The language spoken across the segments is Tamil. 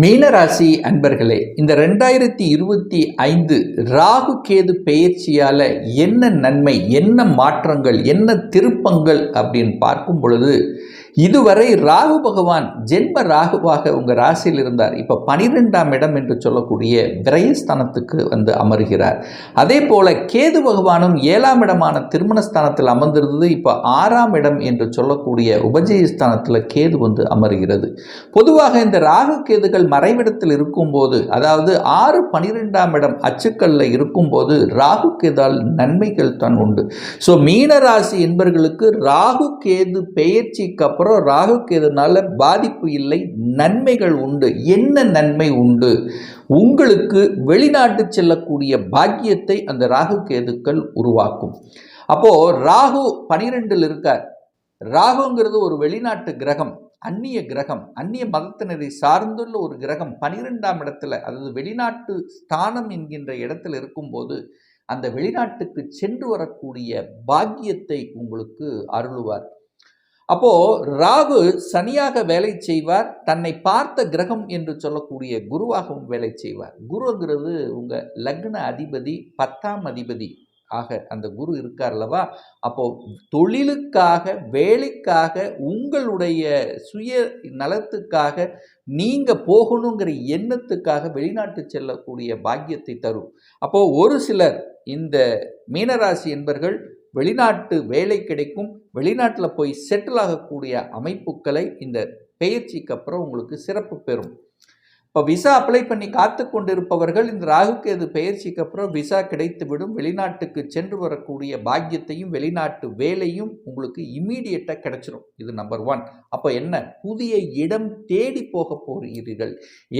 மீனராசி அன்பர்களே இந்த ரெண்டாயிரத்தி இருபத்தி ஐந்து ராகு கேது பெயர்ச்சியால் என்ன நன்மை என்ன மாற்றங்கள் என்ன திருப்பங்கள் அப்படின்னு பார்க்கும் பொழுது இதுவரை ராகு பகவான் ஜென்ம ராகுவாக உங்க ராசியில் இருந்தார். இப்ப பனிரெண்டாம் இடம் என்று சொல்லக்கூடிய விரயஸ்தானத்துக்கு வந்து அமர்கிறார். அதே போல கேது பகவானும் ஏழாம் இடமான திருமணஸ்தானத்தில் அமர்ந்திருந்தது. இப்போ ஆறாம் இடம் என்று சொல்லக்கூடிய உபஜயஸ்தானத்தில் கேது வந்து அமர்கிறது. பொதுவாக இந்த ராகு கேதுகள் மறைவிடத்தில் இருக்கும்போது அதாவது ஆறு பனிரெண்டாம் இடம் அச்சுக்கல்ல இருக்கும்போது ராகு கேதால் நன்மைகள் தான் உண்டு. ஸோ மீனராசி என்பவர்களுக்கு ராகு கேது பெயர்ச்சிக்கு அப்புறம் ராகு கேதுனால பாதிப்பு இல்லை நன்மைகள் உண்டு. என்ன நன்மை உண்டு? உங்களுக்கு வெளிநாட்டு செல்லக்கூடிய பாக்கியத்தை அந்த ராகு கேதுக்கள் உருவாக்கும். அப்போது ராகு பனிரெண்டில் இருக்கார். ராகுங்கிறது ஒரு வெளிநாட்டு கிரகம் அந்நிய கிரகம் அந்நிய மதத்தினரை சார்ந்துள்ள ஒரு கிரகம். பனிரெண்டாம் இடத்துல அதாவது வெளிநாட்டு ஸ்தானம் என்கின்ற இடத்துல இருக்கும்போது அந்த வெளிநாட்டுக்கு சென்று வரக்கூடிய பாக்கியத்தை உங்களுக்கு அருளுவார். அப்போ ராகு சனியாக வேலை செய்வார் தன்னை பார்த்த கிரகம் என்று சொல்லக்கூடிய குருவாகவும் வேலை செய்வார். குருங்கிறது உங்க லக்ன அதிபதி பத்தாம் அதிபதி ஆக அந்த குரு இருக்கார் அல்லவா? அப்போ தொழிலுக்காக வேலைக்காக உங்களுடைய சுய நலத்துக்காக நீங்க போகணுங்கிற எண்ணத்துக்காக வெளிநாட்டு செல்லக்கூடிய பாக்கியத்தை தரும். அப்போ ஒரு சிலர் இந்த மீனராசி என்பர்கள் வெளிநாட்டு வேலை கிடைக்கும். வெளிநாட்டில் போய் செட்டில் ஆகக்கூடிய அமைப்புகளை இந்த பயிற்சிக்கு அப்புறம் உங்களுக்கு சிறப்பு பெறும். இப்போ விசா அப்ளை பண்ணி காத்து கொண்டிருப்பவர்கள் இந்த ராகுகேது பெயர்ச்சிக்கு அப்புறம் விசா கிடைத்துவிடும். வெளிநாட்டுக்கு சென்று வரக்கூடிய பாக்கியத்தையும் வெளிநாட்டு வேலையும் உங்களுக்கு இம்மீடியட்டாக கிடைச்சிரும். இது நம்பர் ஒன் அப்போ என்ன? புதிய இடம் தேடி போக போகிறீர்கள்.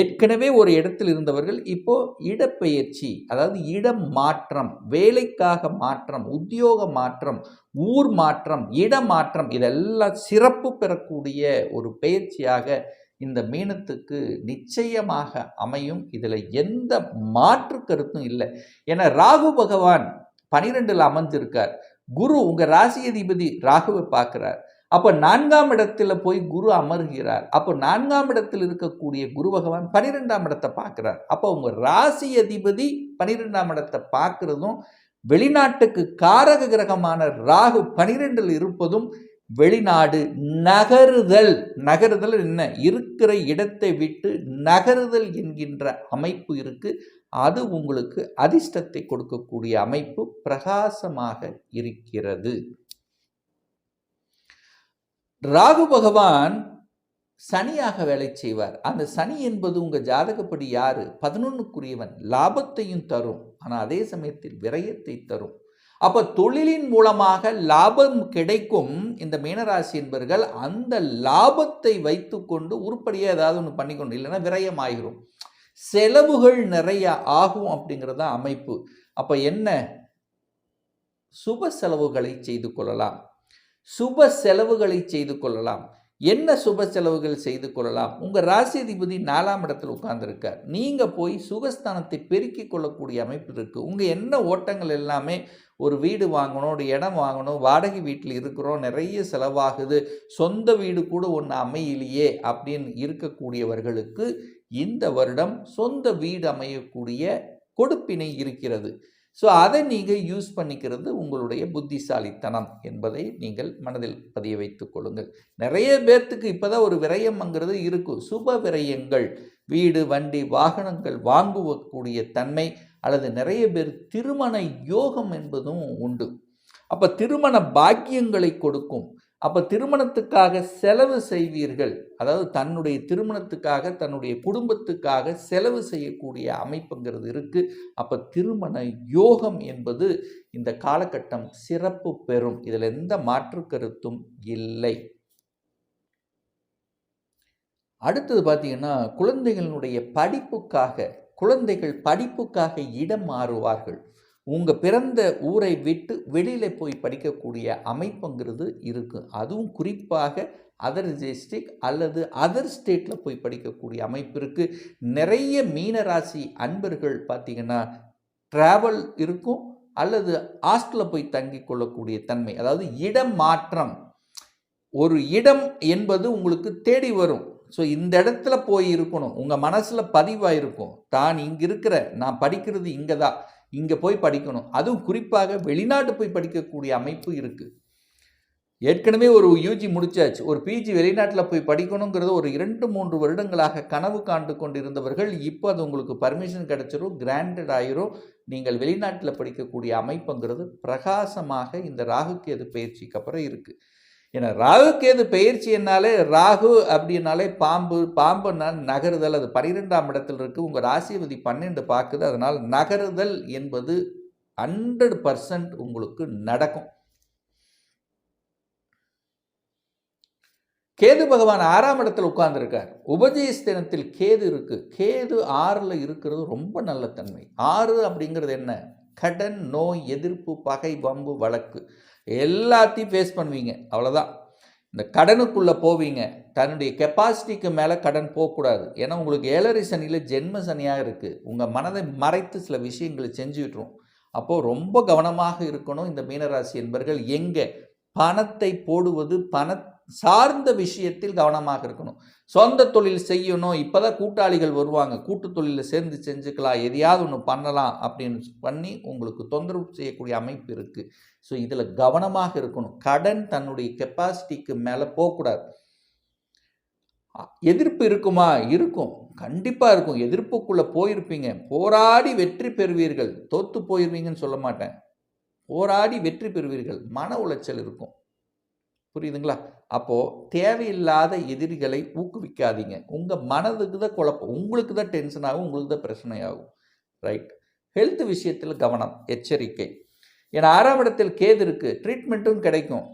ஏற்கனவே ஒரு இடத்தில் இருந்தவர்கள் இப்போ இடப்பெயர்ச்சி அதாவது இடம் மாற்றம் வேலைக்காக மாற்றம் உத்தியோக மாற்றம் ஊர் மாற்றம் இடமாற்றம் இதெல்லாம் சிறப்பு பெறக்கூடிய ஒரு பயிற்சியாக இந்த மீனத்துக்கு நிச்சயமாக அமையும். இதில் எந்த மாற்று கருத்தும் இல்லை. ஏன்னா ராகு பகவான் பனிரெண்டில் அமர்ந்திருக்கார். குரு உங்கள் ராசி அதிபதி ராகுவை பார்க்குறார். அப்போ நான்காம் இடத்துல போய் குரு அமர்கிறார். அப்போ நான்காம் இடத்தில் இருக்கக்கூடிய குரு பகவான் பனிரெண்டாம் இடத்தை பார்க்குறார். அப்போ உங்கள் ராசி அதிபதி பனிரெண்டாம் இடத்தை பார்க்குறதும் வெளிநாட்டுக்கு காரக கிரகமான ராகு பனிரெண்டில் இருப்பதும் வெளிநாடு நகருதல். நகருதல் என்ன? இருக்கிற இடத்தை விட்டு நகருதல் என்கின்ற அமைப்பு இருக்குது அது உங்களுக்கு அதிர்ஷ்டத்தை கொடுக்கக்கூடிய அமைப்பு பிரகாசமாக இருக்கிறது. ராகு பகவான் சனியாக வேலை செய்வார். அந்த சனி என்பது உங்க ஜாதகப்படி யாரு? பதினொன்னுக்குரியவன். லாபத்தையும் தரும். ஆனால் அதே சமயத்தில் விரயத்தை தரும். அப்போ தொழிலின் மூலமாக லாபம் கிடைக்கும் இந்த மீனராசி என்பவர்கள் அந்த லாபத்தை வைத்துக்கொண்டு உருப்படியாக ஏதாவது ஒன்று பண்ணிக்கொண்டு இல்லைன்னா விரயம் ஆகிரும் செலவுகள் நிறைய ஆகும் அப்படிங்கிறது தான் அமைப்பு. அப்போ என்ன? சுப செலவுகளை செய்து கொள்ளலாம். சுப செலவுகளை செய்து கொள்ளலாம். என்ன சுப செலவுகள் செய்து கொள்ளலாம்? உங்கள் ராசிதிபதி நாலாம் இடத்தில் உட்கார்ந்துருக்கார். நீங்கள் போய் சுகஸ்தானத்தை பெருக்கி கொள்ளக்கூடிய அமைப்பு இருக்குது உங்கள் என்ன ஓட்டங்கள் எல்லாமே ஒரு வீடு வாங்கணும் ஒரு இடம் வாங்கணும் வாடகை வீட்டில் இருக்கிறோம் நிறைய செலவாகுது சொந்த வீடு கூட ஒன்று அமையிலையே அப்படின்னு இருக்கக்கூடியவர்களுக்கு இந்த வருடம் சொந்த வீடு அமையக்கூடிய கொடுப்பினை இருக்கிறது. ஸோ அதை நீங்கள் யூஸ் பண்ணிக்கிறது உங்களுடைய புத்திசாலித்தனம் என்பதை நீங்கள் மனதில் பதிய வைத்து கொள்ளுங்கள். நிறைய பேர்த்துக்கு இப்போ தான் ஒரு விரயம்ங்கிறது இருக்கும். சுப விரயங்கள் வீடு வண்டி வாகனங்கள் வாங்குவக்கூடிய தன்மை அல்லது நிறைய பேர் திருமண யோகம் என்பதும் உண்டு. அப்போ திருமண பாக்கியங்களை கொடுக்கும். அப்போ திருமணத்துக்காக செலவு செய்வீர்கள். அதாவது தன்னுடைய திருமணத்துக்காக தன்னுடைய குடும்பத்துக்காக செலவு செய்யக்கூடிய அமைப்புங்கிறது இருக்குது அப்போ திருமண யோகம் என்பது இந்த காலகட்டம் சிறப்பு பெறும். இதில் எந்த மாற்று கருத்தும் இல்லை. அடுத்தது பார்த்தீங்கன்னா குழந்தைகளுடைய படிப்புக்காக குழந்தைகள் படிப்புக்காக இடம் மாறுவார்கள். உங்கள் பிறந்த ஊரை விட்டு வெளியில் போய் படிக்கக்கூடிய அமைப்புங்கிறது இருக்குது அதுவும் குறிப்பாக அதர் டிஸ்ட்ரிக் அல்லது அதர் ஸ்டேட்டில் போய் படிக்கக்கூடிய அமைப்பு இருக்குது நிறைய மீனராசி அன்பர்கள் பார்த்திங்கன்னா ட்ராவல் இருக்கும் அல்லது ஹாஸ்டலில் போய் தங்கி கொள்ளக்கூடிய தன்மை அதாவது இடம் மாற்றம். ஒரு இடம் என்பது உங்களுக்கு தேடி வரும். ஸோ இந்த இடத்துல போய் இருக்கணும். உங்கள் மனசில் பதிவாயிருக்கும் தான் இங்கே இருக்கிற நான் படிக்கிறது இங்கே தான் இங்கே போய் படிக்கணும். அதுவும் குறிப்பாக வெளிநாட்டு போய் படிக்கக்கூடிய அமைப்பு இருக்குது ஏற்கனவே ஒரு யூஜி முடிச்சாச்சு. ஒரு பிஜி வெளிநாட்டில் போய் படிக்கணுங்கிறது ஒரு இரண்டு மூன்று வருடங்களாக கனவு காண்டு கொண்டிருந்தவர்கள் இப்போ அது உங்களுக்கு பர்மிஷன் கிடைச்சிரும் கிராண்டட் ஆயிரும். நீங்கள் வெளிநாட்டில் படிக்கக்கூடிய அமைப்புங்கிறது பிரகாசமாக இந்த ராகுக்கு எது பயிற்சிக்கு அப்புறம் இருக்குது ஏன்னா ராகு கேது பயிற்சி என்னாலே ராகு அப்படின்னாலே பாம்பு பாம்புன்னா நகருதல். அது பனிரெண்டாம் இடத்தில் இருக்குது உங்கள் ராசிபதி பன்னெண்டு பார்க்குது. அதனால் நகருதல் என்பது ஹண்ட்ரட் பர்சன்ட் உங்களுக்கு நடக்கும். கேது பகவான் ஆறாம் இடத்தில் உட்கார்ந்துருக்கார். உபஜயஸ்தினத்தில் கேது இருக்குது கேது ஆறில் இருக்கிறது ரொம்ப நல்ல தன்மை. ஆறு அப்படிங்கிறது என்ன? கடன் நோய் எதிர்ப்பு பகை வம்பு வழக்கு. எல்லாத்தையும் ஃபேஸ் பண்ணுவீங்க. அவ்வளோதான் இந்த கடனுக்குள்ளே போவீங்க. தன்னுடைய கெப்பாசிட்டிக்கு மேலே கடன் போகக்கூடாது. ஏன்னா உங்களுக்கு ஏழரை சனியில் ஜென்ம சனியாக இருக்குது உங்கள் மனதை மறைத்து சில விஷயங்களை செஞ்சு விட்டுரும். அப்போது ரொம்ப கவனமாக இருக்கணும் இந்த மீனராசி என்பர்கள். எங்கே? பணத்தை போடுவது பண சார்ந்த விஷயத்தில் கவனமாக இருக்கணும். சொந்த தொழில் செய்யணும். இப்போ தான் கூட்டாளிகள் வருவாங்க. கூட்டு தொழிலில் சேர்ந்து செஞ்சுக்கலாம். எதையாவது ஒன்று பண்ணலாம் அப்படின்னு பண்ணி உங்களுக்கு தொந்தரவு செய்யக்கூடிய அமைப்பு இருக்குது ஸோ இதில் கவனமாக இருக்கணும். கடன் தன்னுடைய கெப்பாசிட்டிக்கு மேலே போகக்கூடாது. எதிர்ப்பு இருக்குமா? இருக்கும். கண்டிப்பாக இருக்கும். எதிர்ப்புக்குள்ளே போயிருப்பீங்க. போராடி வெற்றி பெறுவீர்கள். தோற்று போயிருவீங்கன்னு சொல்ல மாட்டேன். போராடி வெற்றி பெறுவீர்கள். மன உளைச்சல் இருக்கும். புரியுதுங்களா? அப்போது தேவையில்லாத எதிரிகளை ஊக்குவிக்காதீங்க. உங்கள் மனதுக்கு தான் குழப்பம். உங்களுக்கு தான் டென்ஷன் ஆகும் உங்களுக்கு தான் பிரச்சனை ஆகும். ரைட் ஹெல்த் விஷயத்தில் கவனம் எச்சரிக்கை. ஏன்னா ஆறாம் இடத்தில் கேது இருக்குது ட்ரீட்மெண்ட்டும் கிடைக்கும்.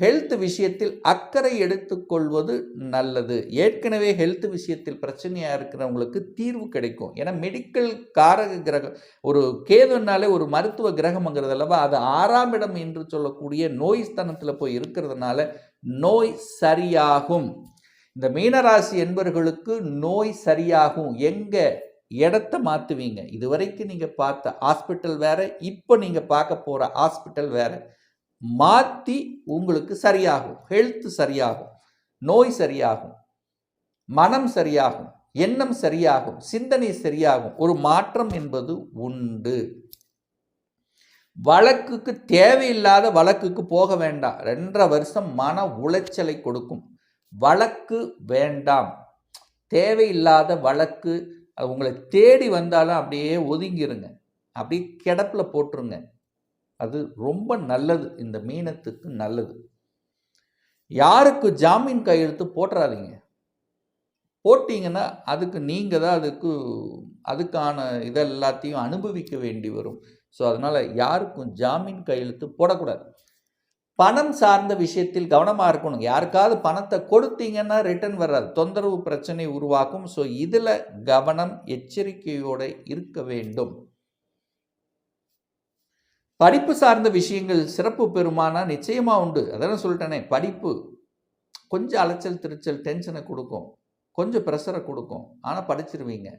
ஹெல்த் விஷயத்தில் அக்கறை எடுத்துக்கொள்வது நல்லது. ஏற்கனவே ஹெல்த் விஷயத்தில் பிரச்சனையாக இருக்கிறவங்களுக்கு தீர்வு கிடைக்கும். ஏன்னா மெடிக்கல் காரக கிரகம் ஒரு கேதுனாலே ஒரு மருத்துவ கிரகம்ங்கிறது அல்லவா அது ஆறாம் இடம் என்று சொல்லக்கூடிய நோய் ஸ்தானத்தில் போய் இருக்கிறதுனால நோய் சரியாகும். இந்த மீனராசி என்பவர்களுக்கு நோய் சரியாகும். எங்கே இடத்த மாற்றுவீங்க இது வரைக்கும் நீங்கள் பார்த்த ஹாஸ்பிட்டல் வேறு இப்போ நீங்கள் பார்க்க போகிற ஹாஸ்பிட்டல் வேறு. மாற்றி உங்களுக்கு சரியாகும். ஹெல்த் சரியாகும். நோய் சரியாகும். மனம் சரியாகும். எண்ணம் சரியாகும். சிந்தனை சரியாகும். ஒரு மாற்றம் என்பது உண்டு. வழக்குக்கு தேவையில்லாத வழக்குக்கு போக வேண்டாம். ரெண்டரை வருஷம் மன உளைச்சலை கொடுக்கும். வழக்கு வேண்டாம். தேவையில்லாத வழக்கு உங்களை தேடி வந்தாலும் அப்படியே ஒதுங்கிருங்க. அப்படியே கிடப்பில் போட்டுருங்க. அது ரொம்ப நல்லது. இந்த மீனத்துக்கு நல்லது. யாருக்கு ஜாமீன் கையெழுத்து போட்டுறாதீங்க. போட்டிங்கன்னா அதுக்கு நீங்கள் தான் அதுக்கு அதுக்கான இதெல்லாத்தையும் அனுபவிக்க வேண்டி வரும். ஸோ அதனால் யாருக்கும் ஜாமீன் கையெழுத்து போடக்கூடாது. பணம் சார்ந்த விஷயத்தில் கவனமாக இருக்கணும். யாருக்காவது பணத்தை கொடுத்தீங்கன்னா ரிட்டர்ன் வராது. தொந்தரவு பிரச்சனை உருவாக்கும். ஸோ இதில் கவனம் எச்சரிக்கையோடு இருக்க வேண்டும். படிப்பு சார்ந்த விஷயங்கள் சிறப்பு பெறுமானா நிச்சயமாக உண்டு. அதான் சொல்லிட்டேனே படிப்பு கொஞ்சம் அலைச்சல் திருச்சல் டென்ஷனை கொடுக்கும். கொஞ்சம் ப்ரெஷரை கொடுக்கும். ஆனால் படிச்சிருவீங்க.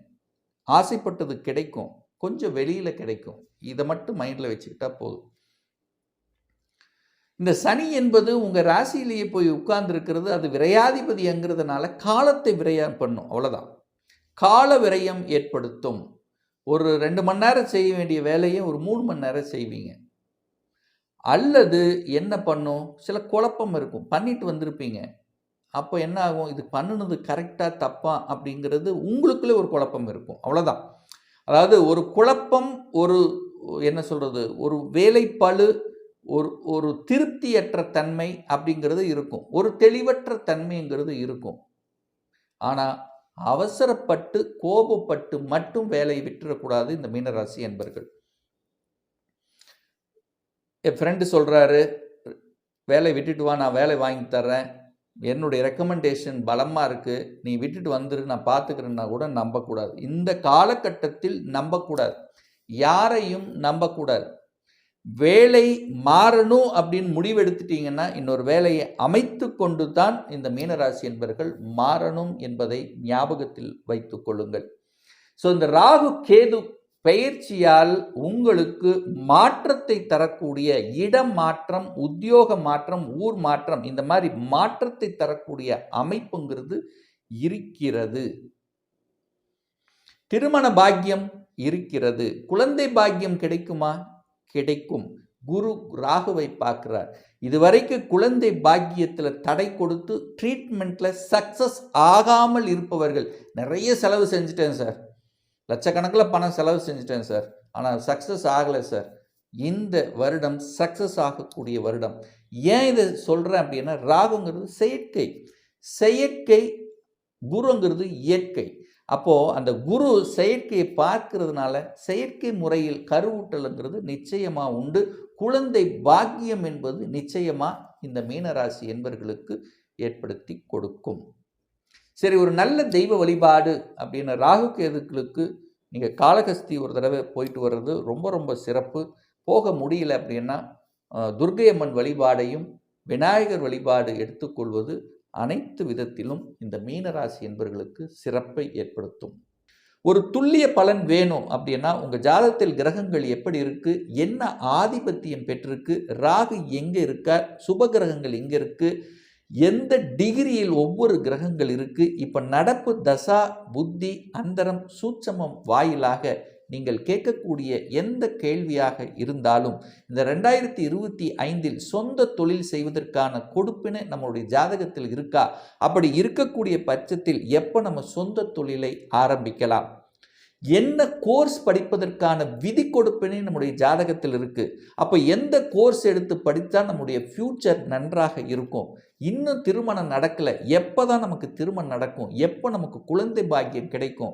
ஆசைப்பட்டது கிடைக்கும். கொஞ்சம் வெளியில் கிடைக்கும். இதை மட்டும் மைண்டில் வச்சுக்கிட்டா போதும். இந்த சனி என்பது உங்கள் ராசியிலேயே போய் உட்கார்ந்துருக்கிறது அது விரையாதிபதிங்கிறதுனால காலத்தை விரயம் பண்ணும். அவ்வளோதான் கால விரயம் ஏற்படுத்தும். ஒரு ரெண்டு மணி நேரம் செய்ய வேண்டிய வேலையை ஒரு மூணு மணி நேரம் செய்வீங்க. அல்லது என்ன பண்ணும்? சில குழப்பம் இருக்கும். பண்ணிட்டு வந்திருப்பீங்க. அப்போ என்ன ஆகும்? இது பண்ணினது கரெக்டாக தப்பா அப்படிங்கிறது உங்களுக்குள்ளே ஒரு குழப்பம் இருக்கும். அவ்வளோதான் அதாவது ஒரு குழப்பம் ஒரு என்ன சொல்கிறது ஒரு வேலைப்பழு ஒரு ஒரு திருப்தியற்ற தன்மை அப்படிங்கிறது இருக்கும். ஒரு தெளிவற்ற தன்மைங்கிறது இருக்கும். ஆனால் அவசரப்பட்டு கோபப்பட்டு மட்டும் வேலையை விட்டுறக்கூடாது இந்த மீனராசி என்பர்கள். என் ஃப்ரெண்டு சொல்கிறாரு வேலை விட்டுட்டு வா நான் வேலை வாங்கி தர்றேன். என்னுடைய ரெக்கமெண்டேஷன் பலமாக இருக்குது நீ விட்டுட்டு வந்துரு நான் பார்த்துக்கிறேன்னா கூட நம்பக்கூடாது. இந்த காலகட்டத்தில் நம்பக்கூடாது. யாரையும் நம்பக்கூடாது. வேலை மாறணும் அப்படின்னு முடிவெடுத்துட்டீங்கன்னா இன்னொரு வேலையை அமைத்து கொண்டு தான் இந்த மீனராசி என்பவர்கள் மாறணும் என்பதை ஞாபகத்தில் வைத்து கொள்ளுங்கள். ஸோ இந்த ராகு கேது பயிற்சியால் உங்களுக்கு மாற்றத்தை தரக்கூடிய இடம் மாற்றம் உத்தியோக மாற்றம் ஊர் மாற்றம் இந்த மாதிரி மாற்றத்தை தரக்கூடிய அமைப்புங்கிறது இருக்கிறது. திருமண பாக்கியம் இருக்கிறது. குழந்தை பாக்கியம் கிடைக்குமா? கிடைக்கும். குரு ராகுவை பார்க்குறார். இதுவரைக்கும் குழந்தை பாக்கியத்தில் தடை கொடுத்து ட்ரீட்மெண்ட்டில் சக்ஸஸ் ஆகாமல் இருப்பவர்கள். நிறைய செலவு செஞ்சுட்டேன் சார் லட்சக்கணக்கில் பணம் செலவு செஞ்சுட்டேன் சார் ஆனால் சக்ஸஸ் ஆகலை சார் இந்த வருடம் சக்ஸஸ் ஆகக்கூடிய வருடம். ஏன் இதை சொல்கிறேன் அப்படின்னா ராகுங்கிறது செயற்கை. செயற்கை குருங்கிறது இயற்கை. அப்போது அந்த குரு செயற்கையை பார்க்கறதுனால செயற்கை முறையில் கருவூட்டலுங்கிறது நிச்சயமாக உண்டு. குழந்தை பாக்கியம் என்பது நிச்சயமாக இந்த மீனராசி என்பர்களுக்கு ஏற்படுத்தி கொடுக்கும். சரி ஒரு நல்ல தெய்வ வழிபாடு அப்படின்னு ராகு கேதுக்களுக்கு நீங்கள் காளகஸ்தி ஒரு தடவை போயிட்டு வர்றது ரொம்ப ரொம்ப சிறப்பு. போக முடியல அப்படின்னா துர்கையம்மன் துர்க்கை அம்மன் வழிபாடையும் விநாயகர் வழிபாடு எடுத்துக்கொள்வது அனைத்து விதத்திலும் இந்த மீனராசி என்பவர்களுக்கு சிறப்பை ஏற்படுத்தும். ஒரு துல்லிய பலன் வேணும் அப்படின்னா உங்கள் ஜாதகத்தில் கிரகங்கள் எப்படி இருக்குது என்ன ஆதிபத்தியம் பெற்றிருக்கு? ராகு எங்கே இருக்கார் சுப கிரகங்கள் எங்கே இருக்குது எந்த டிகிரியில் ஒவ்வொரு கிரகங்கள் இருக்குது இப்போ நடப்பு தசா புத்தி அந்தரம் சூட்சமம் வாயிலாக நீங்கள் கேட்கக்கூடிய எந்த கேள்வியாக இருந்தாலும் இந்த ரெண்டாயிரத்தி இருபத்தி ஐந்தில் சொந்த தொழில் செய்வதற்கான கொடுப்பினை நம்மளுடைய ஜாதகத்தில் இருக்கா? அப்படி இருக்கக்கூடிய பட்சத்தில் எப்போ நம்ம சொந்த தொழிலை ஆரம்பிக்கலாம்? என்ன கோர்ஸ் படிப்பதற்கான விதி கொடுப்பினை நம்முடைய ஜாதகத்தில் இருக்குது அப்போ எந்த கோர்ஸ் எடுத்து படித்தா நம்முடைய ஃப்யூச்சர் நன்றாக இருக்கும்? இன்னும் திருமணம் நடக்கலை. எப்போ தான் நமக்கு திருமணம் நடக்கும்? எப்போ நமக்கு குழந்தை பாக்கியம் கிடைக்கும்?